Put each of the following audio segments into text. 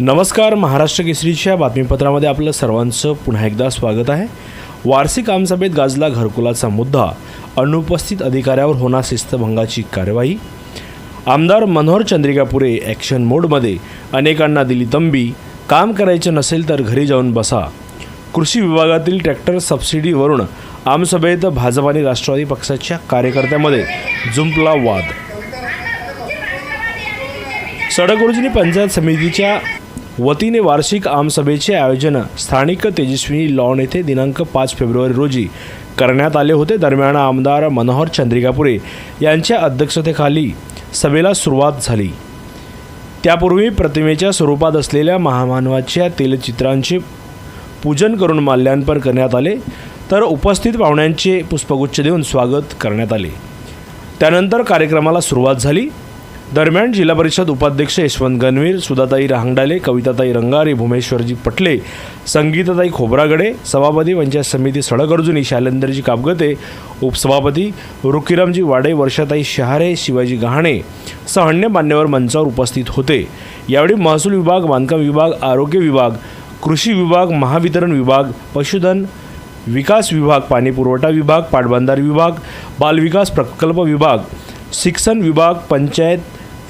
नमस्कार महाराष्ट्र केसरीच्या बातमीपत्रामध्ये आपलं सर्वांचं पुन्हा एकदा स्वागत आहे. वार्षिक आमसभेत गाजला घरकुलाचा मुद्दा. अनुपस्थित अधिकाऱ्यावर होणार शिस्तभंगाची कार्यवाही. आमदार मनोहर चंद्रिकापुरे ॲक्शन मोडमध्ये अनेकांना दिली तंबी. काम करायचं नसेल तर घरी जाऊन बसा. कृषी विभागातील ट्रॅक्टर सबसिडीवरून आमसभेत भाजप आणि राष्ट्रवादी पक्षाच्या कार्यकर्त्यामध्ये जुंपला वाद. सडक पंचायत समितीच्या वतीने वार्षिक आमसभेचे आयोजन स्थानिक तेजस्विनी लॉन येथे दिनांक पाच फेब्रुवारी रोजी करण्यात आले होते. दरम्यान आमदार मनोहर चंद्रिकापुरे यांच्या अध्यक्षतेखाली सभेला सुरुवात झाली. त्यापूर्वी प्रतिमेच्या स्वरूपात असलेल्या महामानवाच्या तेलचित्रांचे पूजन करून माल्यार्पण करण्यात आले. तर उपस्थित पाहुण्यांचे पुष्पगुच्छ देऊन स्वागत करण्यात आले. त्यानंतर कार्यक्रमाला सुरुवात झाली. दरम्यान जिल्हा परिषद उपाध्यक्ष यशवंत गणवीर सुधाताई रहांगडाले कविताताई रंगारे भूमेश्वरजी पटले संगीताताई खोब्रागडे सभापती पंचायत समिती सडगर्जुनी अर्जुनी कापगते उपसभापती रुकीरामजी वाडे वर्षाताई शहारे शिवाजी गहाणे सह अन्य मान्यवर मंचावर उपस्थित होते. यावेळी महसूल विभाग बांधकाम विभाग आरोग्य विभाग कृषी विभाग महावितरण विभाग पशुधन विकास विभाग पाणीपुरवठा विभाग पाटबंधारे विभाग बालविकास प्रकल्प विभाग शिक्षण विभाग पंचायत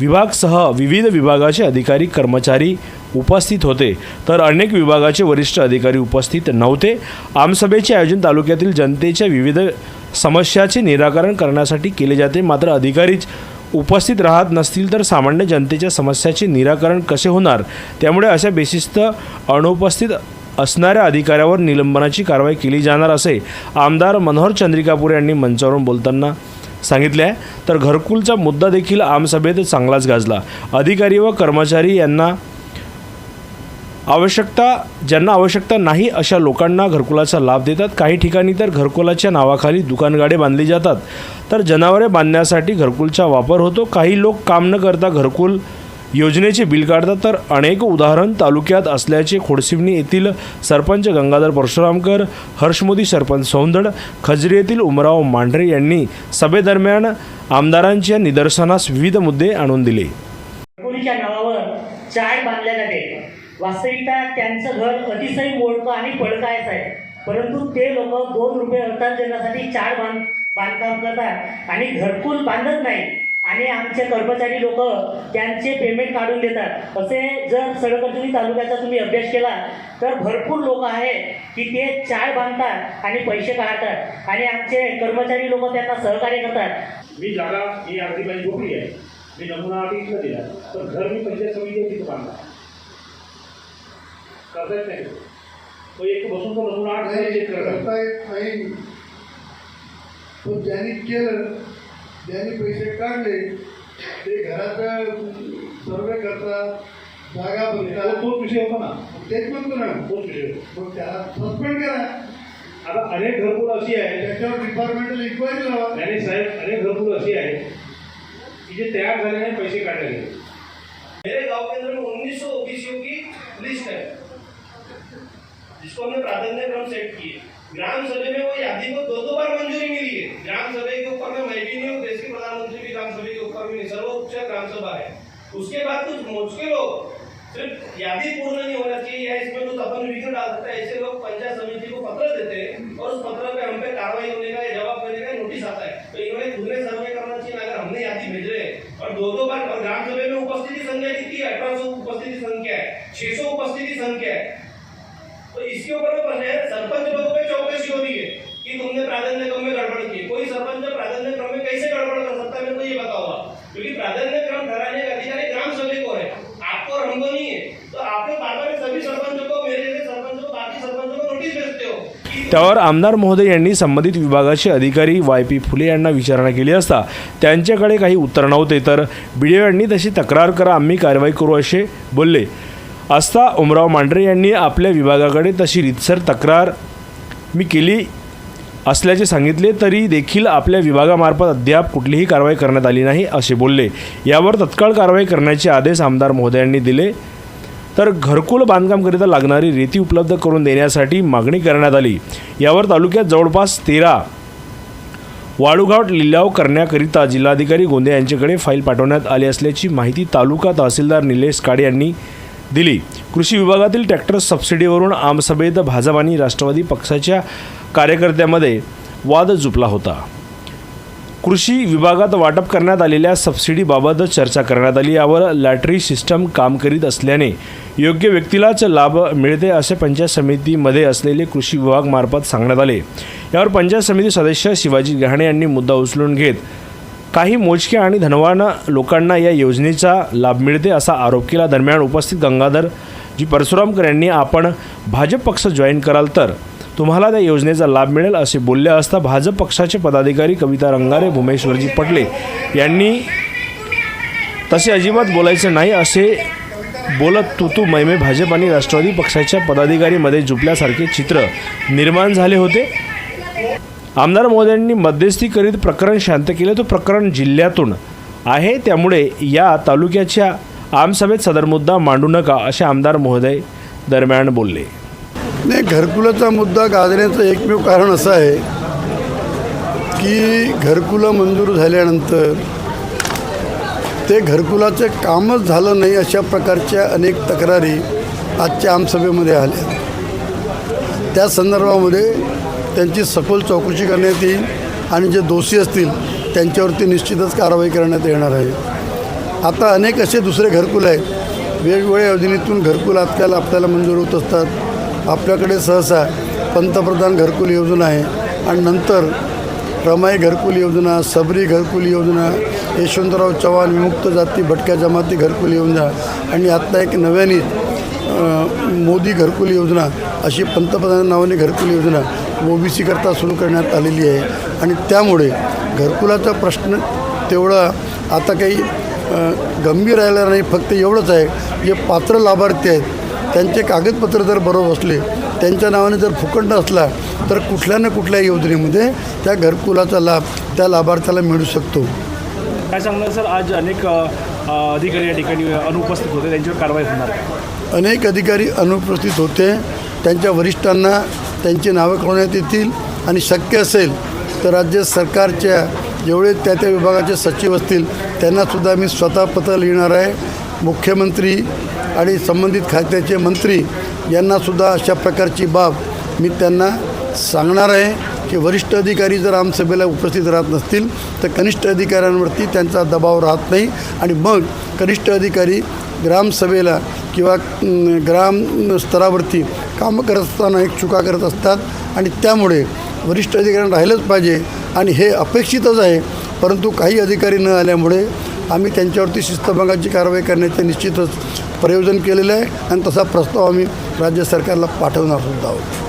विभागसह विविध विभागाचे अधिकारी कर्मचारी उपस्थित होते. तर अनेक विभागाचे वरिष्ठ अधिकारी उपस्थित नव्हते. आमसभेचे आयोजन तालुक्यातील जनतेच्या विविध समस्याचे निराकरण करण्यासाठी केले जाते. मात्र अधिकारीच उपस्थित राहत नसतील तर सामान्य जनतेच्या समस्याचे निराकरण कसे होणार? त्यामुळे अशा बेशिस्त अनुपस्थित असणाऱ्या अधिकाऱ्यावर निलंबनाची कारवाई केली जाणार असे. आमदार मनोहर चंद्रिकापूर यांनी मंचावरून बोलताना सांगितले आहे. तर घरकुलचा मुद्दा देखील आमसभेत चांगलाच गाजला. अधिकारी व कर्मचारी यांना आवश्यकता ज्यांना आवश्यकता नाही अशा लोकांना घरकुलाचा लाभ देतात. काही ठिकाणी तर घरकुलाच्या नावाखाली दुकानगाडे बांधली जातात. तर जनावरे बांधण्यासाठी घरकुलचा वापर होतो. काही लोक काम न करता घरकुल योजनेचे बिल काढतात तर अनेक उदाहरण तालुक्यात असल्याचे खोडसिवणी येथील सरपंच गंगाधर परशुरामकर हर्षमोदी सरपंच सौंदड खजरी येथील उमराव मांढरे यांनी सभेदरम्यान आमदारांच्या निदर्शनास विविध मुद्दे आणून दिले. नावावर चाळ बांधल्या जाते. वास्तविकता त्यांचं घर अतिशय मोडकं आणि पडकायचं आहे. परंतु ते लोक दोन रुपये अर्थात देण्यासाठी चाळ बांध बांधकाम करतात आणि घरकुल बांधत नाही आणि आमचे कर्मचारी लोक त्यांचे पेमेंट काढून देतात. असे जर सडकर्जुनी तालुक्याचा तुम्ही अभ्यास केला तर भरपूर लोक आहेत की ते चाळ बांधतात आणि पैसे काढतात. आणि आमचे कर्मचारी लोक त्यांना सहकार्य करतात. मी जागा ही अगदी माझी गोपी आहे. मी नमुना आधी इथं दिला तर घर मी पंचायत समिती तिथं बांधला. करता येत नाही. तो एक बसून तो नमुना आठ नाही. पण ज्यांनी केलं ज्यांनी पैसे काढले ते घराचं सर्वे करता जागा तो बघतात तोच विषय होता ना? तेच म्हणतो ना। तोच विषय. मग त्याला सस्पेंड करा। आता अनेक घरकुल अशी आहे त्याच्यावर डिपार्टमेंटल इन्क्वायरी लावा. त्याने साहेब अनेक घरकुल अशी आहे की जे तयार झाले नाही पैसे काढले गेले मेरे गाँव के अंदर में उन्नीस सौ ओबीसीओ की लिस्ट है जिसको हमने प्राधान्य क्रम सेट किए। ग्राम सभा में वो यादी को दो दो बार मंजूरी मिली है। ग्राम सभी के ऊपर में मैं भी नहीं हूँ, देश के प्रधानमंत्री भी ग्राम सभी के ऊपर भी नहीं। सर्वोच्च ग्राम सभा है। उसके बाद कुछ मुश्किल हो सिर्फ़ यादी पूर्ण नहीं होना चाहिए, या इसमें कुछ अपन विघ्न डाल सकता है। ऐसे लोग पंचायत समिति को पत्र देते हैं और उस पत्र पे हम त्यावर आमदार महोदय यांनी संबंधित विभागाचे अधिकारी वाय पी फुले यांना विचारणा केली असता त्यांच्याकडे काही उत्तर नव्हते तर बी यांनी तशी तक्रार करा आम्ही कारवाई करू असे बोलले. असता उमराव मांढरे यांनी आपल्या विभागाकडे तशी रितसर तक्रार मी केली असल्याचे सांगितले तरी देखील आपल्या विभागामार्फत अद्याप कुठलीही कारवाई करण्यात आली नाही असे बोलले. यावर तत्काळ कारवाई करण्याचे आदेश आमदार महोदयांनी दिले. तर घरकुल बांधकामकरिता लागणारी रेती उपलब्ध करून देण्यासाठी मागणी करण्यात आली. यावर तालुक्यात जवळपास तेरा वाळूघाट लिलाव करण्याकरिता जिल्हाधिकारी गोंदे यांच्याकडे फाईल पाठवण्यात आली असल्याची माहिती तालुका तहसीलदार निलेश काडे यांनी दिली. कृषी विभागातील ट्रॅक्टर सबसिडीवरून आमसभेत भाजप आणि राष्ट्रवादी पक्षाच्या कार्यकर्त्यामध्ये वाद जुपला होता. कृषी विभागात वाटप करण्यात आलेल्या सबसिडीबाबत चर्चा करण्यात आली. यावर लॅटरी सिस्टम काम करीत असल्याने योग्य व्यक्तीलाच लाभ मिळते असे पंचायत समितीमध्ये असलेले कृषी विभागमार्फत सांगण्यात आले. यावर पंचायत समिती सदस्य शिवाजी गहाणे यांनी मुद्दा उचलून घेत काही मोजक्या आणि धनवान लोकांना या योजनेचा लाभ मिळते असा आरोप केला दरम्यान उपस्थित गंगाधर जी परशुरामकर यांनी आपण भाजप पक्ष जॉईन कराल तर तुम्हाला त्या योजनेचा लाभ मिळेल असे बोलले असता भाजप पक्षाचे पदाधिकारी कविता रंगारे भूमेश्वरजी पटले यांनी तसे अजिबात बोलायचं नाही असे बोलत तू तू मैमे भाजप आणि राष्ट्रवादी पक्षाच्या पदाधिकारीमध्ये जुपल्यासारखे चित्र निर्माण झाले होते. आमदार महोदयांनी मध्यस्थी करीत प्रकरण शांत केले. तो प्रकरण जिल्ह्यातून आहे. त्यामुळे या तालुक्याच्या आमसभेत सदर मुद्दा मांडू नका असे आमदार महोदय दरम्यान बोलले. नाही घरकुलाचा मुद्दा गाजण्याचं एकमेव कारण असं आहे की घरकुलं मंजूर झाल्यानंतर ते घरकुलाचं कामच झालं नाही अशा प्रकारच्या अनेक तक्रारी आजच्या आमसभेमध्ये आल्या. त्या संदर्भामध्ये त्यांची सखोल चौकशी करण्यात येईल आणि जे दोषी असतील त्यांच्यावरती निश्चितच कारवाई करण्यात येणार आहे. आता अनेक असे दुसरे घरकुल आहेत. वेगवेगळ्या योजनेतून घरकुल आजकाल आपल्याला मंजूर होत असतात. आपल्याकडे सहसा पंतप्रधान घरकुल योजना आहे आणि नंतर रमाई घरकुल योजना सबरी घरकुल योजना यशवंतराव चव्हाण विमुक्त जाती भटक्या जमाती घरकुल योजना आणि आत्ता एक नव्याने मोदी घरकुल योजना अशी पंतप्रधान नावाने घरकुल योजना ओ बी सीकरता सुरू करण्यात आलेली आहे. आणि त्यामुळे घरकुलाचा प्रश्न तेवढा आता काही गंभीर राहिला नाही फक्त एवढंच आहे. जे पात्र लाभार्थी आहेत त्यांचे कागदपत्र जर बरोबर असले त्यांच्या नावाने जर फुकंड असला तर कुठल्या ना कुठल्या योजनेमध्ये त्या घरकुलाचा लाभ त्या लाभार्थ्याला मिळू शकतो. काय सांगणार सर? आज अनेक अधिकारी या ठिकाणी अनुपस्थित होते. त्यांच्यावर कारवाई होणार अनेक अधिकारी अनुपस्थित होते. त्यांच्या वरिष्ठांना त्यांची नावं कळवण्यात येतील आणि शक्य असेल तर राज्य सरकारच्या जेवढे त्या त्या विभागाचे सचिव असतील त्यांनासुद्धा मी स्वतः पत्र लिहिणार आहे. मुख्यमंत्री आणि संबंधित खात्याचे मंत्री यांनासुद्धा अशा प्रकारची बाब मी त्यांना सांगणार आहे की वरिष्ठ अधिकारी जर आमसभेला उपस्थित राहत नसतील तर कनिष्ठ अधिकाऱ्यांवरती त्यांचा दबाव राहत नाही. आणि मग कनिष्ठ अधिकारी ग्रामसभेला किंवा ग्राम स्तरावरती कामं करत असताना एक चुका करत असतात. आणि त्यामुळे वरिष्ठ अधिकाऱ्यांना राहिलंच पाहिजे. आणि हे अपेक्षितच आहे. परंतु काही अधिकारी न आल्यामुळे आम्ही त्यांच्यावरती शिस्तभंगाची कारवाई करण्याचे निश्चितच प्रयोजन केलेलं आहे आणि तसा प्रस्ताव आम्ही राज्य सरकारला पाठवणार सुद्धा आहोत.